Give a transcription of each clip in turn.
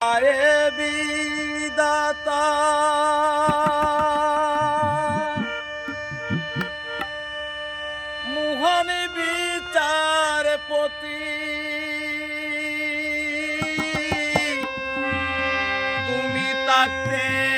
আরে বিদাতা। মোহন বিচার পতি তুমি তাকতে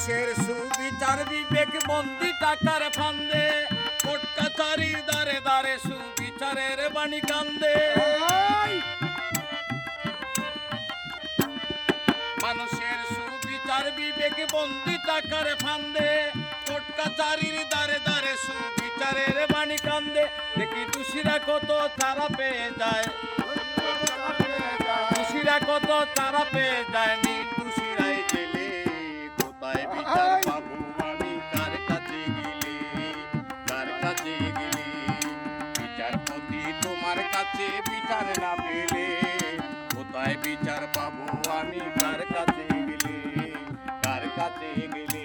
মানুষের সুবিচার বিবেক বন্দি টাকার ফান্দে। কোট কাছারির দারে দারে সুবিচারের বাণী কান্দে। মানুষের সুবিচার বিবেক বন্দি টাকার ফান্দে। কোট কাছারির দারে দারে সুবিচারের বাণী কান্দে। দেখি তুষিরা কত তারা পেয়ে যায়। তুষিরা কত তারা পেয়ে যায়। বিচার না পেলে? কোথায় বিচার পাবো আমি? কার কাছে গেলে? কার কাছে গেলে?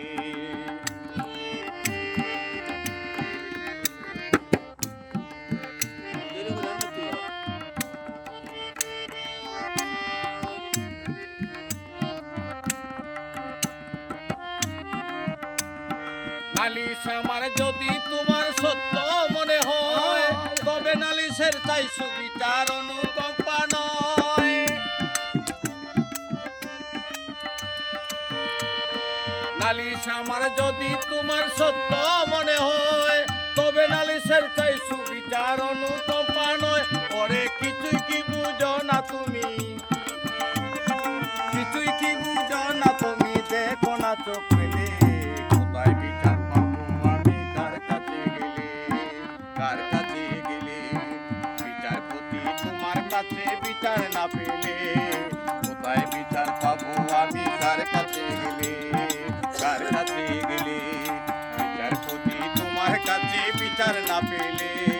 নালিশ আমার যদি তোমার সত্য তবে তাই সুবিচার অনুকম্পা নয় নালিশ আমার যদি তোমার সত্য মনে হয় কাছে গেলে কার বিচার না পেলে